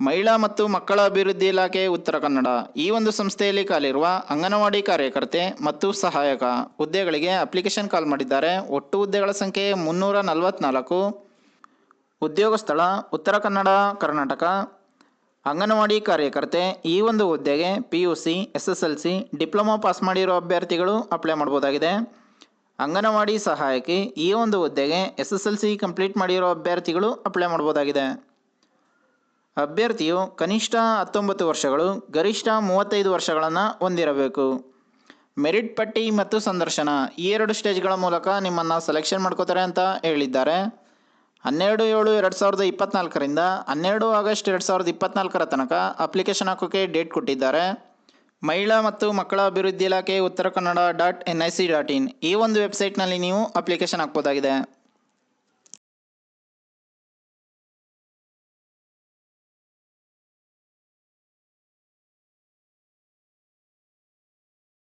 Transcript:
ಮಹಿಳಾ ಮತ್ತು ಮಕ್ಕಳ ಅಭಿವೃದ್ಧಿ ಇಲಾಖೆ ಉತ್ತರ ಕನ್ನಡ. ಈ ಒಂದು ಸಂಸ್ಥೆಯಲ್ಲಿ ಕಾಲಿರುವ ಅಂಗನವಾಡಿ ಕಾರ್ಯಕರ್ತೆ ಮತ್ತು ಸಹಾಯಕ ಹುದ್ದೆಗಳಿಗೆ ಅಪ್ಲಿಕೇಶನ್ ಕಾಲ್ ಮಾಡಿದ್ದಾರೆ. ಒಟ್ಟು ಹುದ್ದೆಗಳ ಸಂಖ್ಯೆ ಮುನ್ನೂರ ನಲವತ್ನಾಲ್ಕು. ಉದ್ಯೋಗ ಸ್ಥಳ ಉತ್ತರ ಕನ್ನಡ, ಕರ್ನಾಟಕ. ಅಂಗನವಾಡಿ ಕಾರ್ಯಕರ್ತೆ ಈ ಒಂದು ಹುದ್ದೆಗೆ P U C S S L C diploma pass ಮಾಡಿರೋ ಅಭ್ಯರ್ಥಿಗಳು ಅಪ್ಲೈ ಮಾಡ್ಬೋದಾಗಿದೆ. ಅಂಗನವಾಡಿ ಸಹಾಯಕಿ ಈ ಒಂದು ಹುದ್ದೆಗೆ S S L C complete ಮಾಡಿರೋ ಅಭ್ಯರ್ಥಿಗಳು ಅಪ್ಲೈ ಮಾಡ್ಬೋದಾಗಿದೆ. ಅಭ್ಯರ್ಥಿಯು ಕನಿಷ್ಠ ಹತ್ತೊಂಬತ್ತು ವರ್ಷಗಳು, ಗರಿಷ್ಠ ಮೂವತ್ತೈದು ವರ್ಷಗಳನ್ನು ಹೊಂದಿರಬೇಕು. ಮೆರಿಟ್ ಪಟ್ಟಿ ಮತ್ತು ಸಂದರ್ಶನ ಈ ಎರಡು ಸ್ಟೇಜ್ಗಳ ಮೂಲಕ ನಿಮ್ಮನ್ನು ಸೆಲೆಕ್ಷನ್ ಮಾಡ್ಕೋತಾರೆ ಅಂತ ಹೇಳಿದ್ದಾರೆ. ಹನ್ನೆರಡು ಏಳು ಎರಡು ಸಾವಿರದ ಇಪ್ಪತ್ನಾಲ್ಕರಿಂದ ಹನ್ನೆರಡು ಆಗಸ್ಟ್ ಎರಡು ಸಾವಿರದ ಇಪ್ಪತ್ನಾಲ್ಕರ ತನಕ ಅಪ್ಲಿಕೇಶನ್ ಹಾಕೋಕ್ಕೆ ಡೇಟ್ ಕೊಟ್ಟಿದ್ದಾರೆ. ಮಹಿಳಾ ಮತ್ತು ಮಕ್ಕಳ ಅಭಿವೃದ್ಧಿ ಇಲಾಖೆ Uttara Kannada dot N I C dot in ಈ ಒಂದು ವೆಬ್ಸೈಟ್ನಲ್ಲಿ ನೀವು ಅಪ್ಲಿಕೇಶನ್ ಹಾಕ್ಬೋದಾಗಿದೆ.